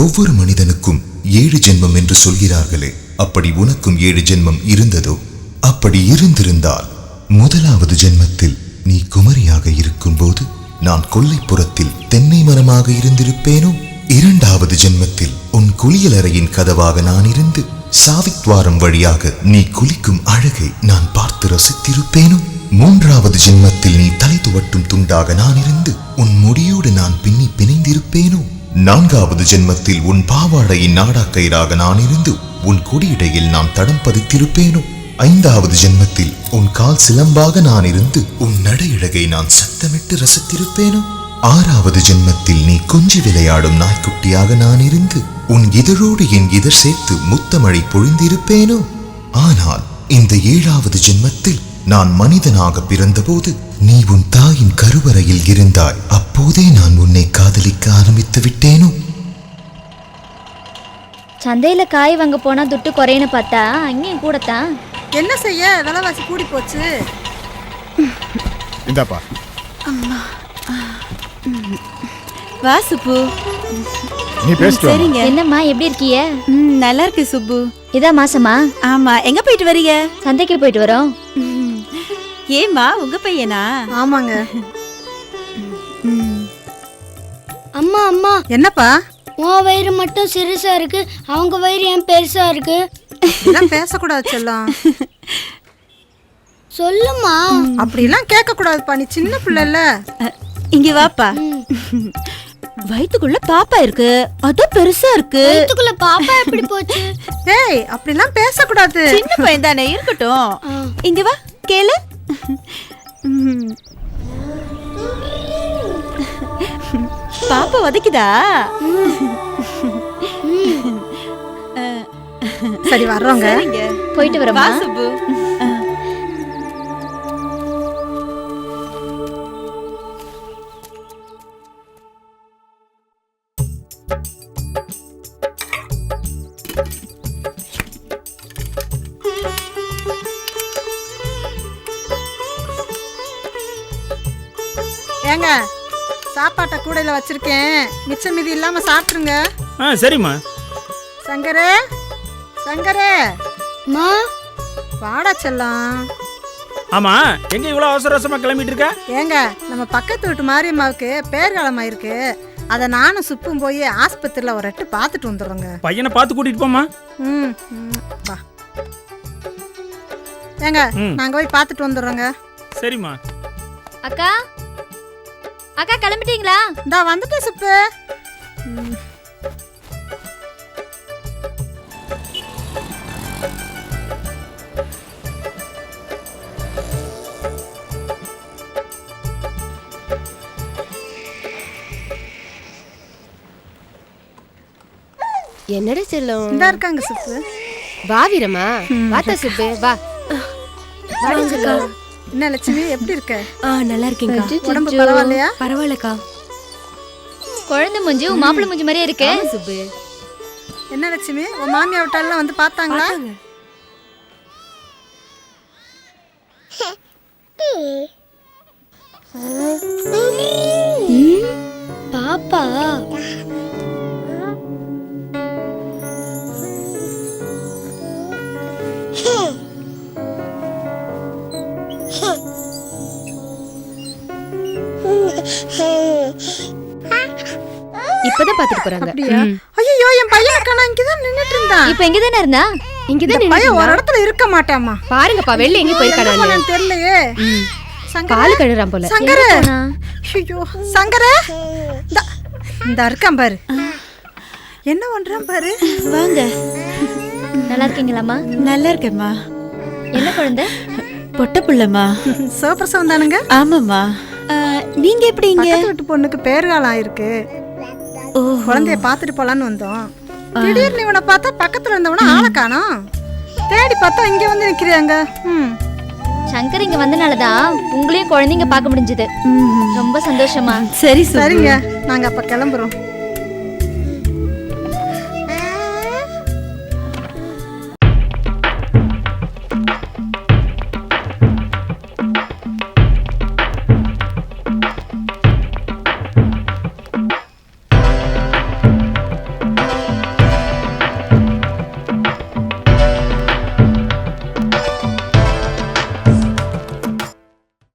ஒவ்வொரு மனிதனுக்கும் ஏழு ஜென்மம் என்று சொல்கிறார்களே அப்படி உனக்கும் ஏழு ஜென்மம் இருந்ததோ? அப்படி இருந்திருந்தால் முதலாவது ஜென்மத்தில் நீ குமரியாக இருக்கும்போது நான் கொல்லைப்புறத்தில் தென்னை மரமாக இருந்திருப்பேனோ? இரண்டாவது ஜென்மத்தில் உன் குளியலறையின் கதவாக நான் இருந்து சாவித்வாரம் வழியாக நீ குளிக்கும் அழகை நான் பார்த்து ரசித்திருப்பேனோ? மூன்றாவது ஜென்மத்தில் நீ தலை துவட்டும் துண்டாக நான் இருந்து உன் முடியோடு நான் பின்னி பிணைந்திருப்பேனோ? நான்காவது ஜென்மத்தில் உன் பாவாடையின் நாடாக்கயிறாக நான் இருந்து உன் கொடியிடையில் நான் தடம் பதித்திருப்பேனோ? ஐந்தாவது ஜென்மத்தில் உன் கால் சிலம்பாக நான் இருந்து உன் நடையழகை நான் சத்தமிட்டு ரசித்திருப்பேனோ? ஆறாவது ஜென்மத்தில் நீ கொஞ்சி விளையாடும் நாய்க்குட்டியாக நான் இருந்து உன் இதழோடு என் இதழ் சேர்த்து முத்தமழை பொழிந்திருப்பேனோ? ஆனால் இந்த ஏழாவது ஜென்மத்தில் நான் மனிதனாக பிறந்தபோது நீ உன் தாயின் கருவறையில் இருந்தாய். அப்போதே நான் உன்னை காதலிக்க ஆரம்பித்து விட்டேனோ? சந்தையில காய் வாங்க போனா துட்டு குறையுன்னு பார்த்தா அங்கேயும் கூடத்தான் என்ன செய்ய? விலைவாசி கூடி போச்சு. இந்தாப்பா. வா சுப்பு. நீ பேசிட்டு. சரிங்க. என்னம்மா எப்படி இருக்கீங்க? ம், நல்லா இருக்கு சுப்பு. இதா மாசமா? ஆமா. எங்க போயிட்டு வரீங்க? சந்தைக்கு போயிட்டு வரோம். ம். ஏம்மா உங்க பையனா? ஆமாங்க. அம்மா அம்மா. என்னப்பா? உன் வயிறு மட்டும் சிறுசா இருக்கு. அவங்க வயிறு ஏன் பெருசா இருக்கு? இதெல்லாம் பேசக்கூடாது செல்லம். சொல்லுமா அப்படிலாம் கேட்க கூடாதுப்பா நீ சின்ன பிள்ளைல இங்க வாப்பா. வயித்துக்குள்ள பாப்பா இருக்கு. அதோ பெருசா இருக்கு. வயித்துக்குள்ள பாப்பா எப்படி போச்சு? ஏய் அப்படிலாம் பேசக்கூடாது. சின்ன பையன் தானே இருக்கட்டும் இங்க வா கேளு. பாப்பா உதைக்குதா சரி வர்றோங்க போயிட்டு வரோமா சுப்பு ஏங்க சாப்பாட்டை கூடையில வச்சிருக்கேன். மிச்சம் மீதி இல்லாம சாப்பிட்டுருங்க. ஆ சரிம்மா. சங்கரே சங்கரே. மா வாடா செல்லம். ஆமா எங்க இவ்வளவு அவசர அவசரமா கிளம்பிட்டு இருக்க? ஏங்க நம்ம பக்கத்து வீட்டு மாரியம்மாவுக்கு பேர்காலம் ஆயிருக்கு அதை நானும் சுப்பும் போய் ஆஸ்பத்திரியில் ஒரு எட்டு பார்த்துட்டு வந்துடுறோங்க. பையனை பார்த்து கூட்டிட்டு போமா ம் ம், வா. ஏங்க ம். நாங்கள் போய் பார்த்துட்டு வந்துடுறோங்க. சரிம்மா. அக்கா அக்கா கிளம்பிட்டீங்களா? இந்தா வந்துட்டேன் சுப்பு ம். என்னடா செல்லம்? இந்தா இருக்காங்க சுப்பு வா வீரம்மா. வாத்தா சுப்பு வா. செல்லம் என்ன லட்சுமி எப்படி இருக்க? ஆ நல்லா இருக்கேங்க உடம்பு பரவாயில்லையா? பரவாயில்லக்கா. குழந்தை மூஞ்சி உன் மாப்பிள்ளை மூஞ்சி மாதிரியே இருக்கு. சுப்பு. என்ன லட்சுமி உன் மாமியா விட்டாலாம் வந்து பார்த்தாங்களா? பாப்பா இப்பதான் பாத்துட்டு போறாங்க. அப்படியா. ஐயோ என் பையன் காணா இங்கதான் நின்னுட்டு இருந்தான் இப்ப எங்க தானே இருந்தா இங்கதான் இந்த பையன் ஒரு இடத்துல இருக்க மாட்டாமா பாருங்கப்பா வெளில எங்க போயிருக்கானு தெரியலையே. பால் கழுறான் போல. சங்கர? ஐயோ சங்கர? இந்த இருக்கான் பாரு. என்ன பண்றான் பாரு? வாங்க. நல்லா இருக்கீங்களாம்மா? நல்லா இருக்கேம்மா. என்ன குழந்தை? பொட்ட புள்ளம்மா. சிவபிரசவம் தானுங்க? ஆமாம்மா. நீங்க எப்படி இங்க? வீட்டு பொண்ணுக்கு பேர்காலம் ஆயிருக்கு. ஓ குழந்தைய பார்த்துட்டு போலான்னு வந்தோம். திடீர்னு இவனை பார்த்தா பக்கத்துல இருந்தவன ஆளை காணோம். தேடி பார்த்தா இங்க வந்து நிக்கிறியாங்க ம். சங்கர் இங்க வந்தனாலதான் உங்களையும் குழந்தைங்க பார்க்க முடிஞ்சது. ரொம்ப சந்தோஷமா. சரி சரிங்க நாங்க அப்ப கிளம்புறோம்.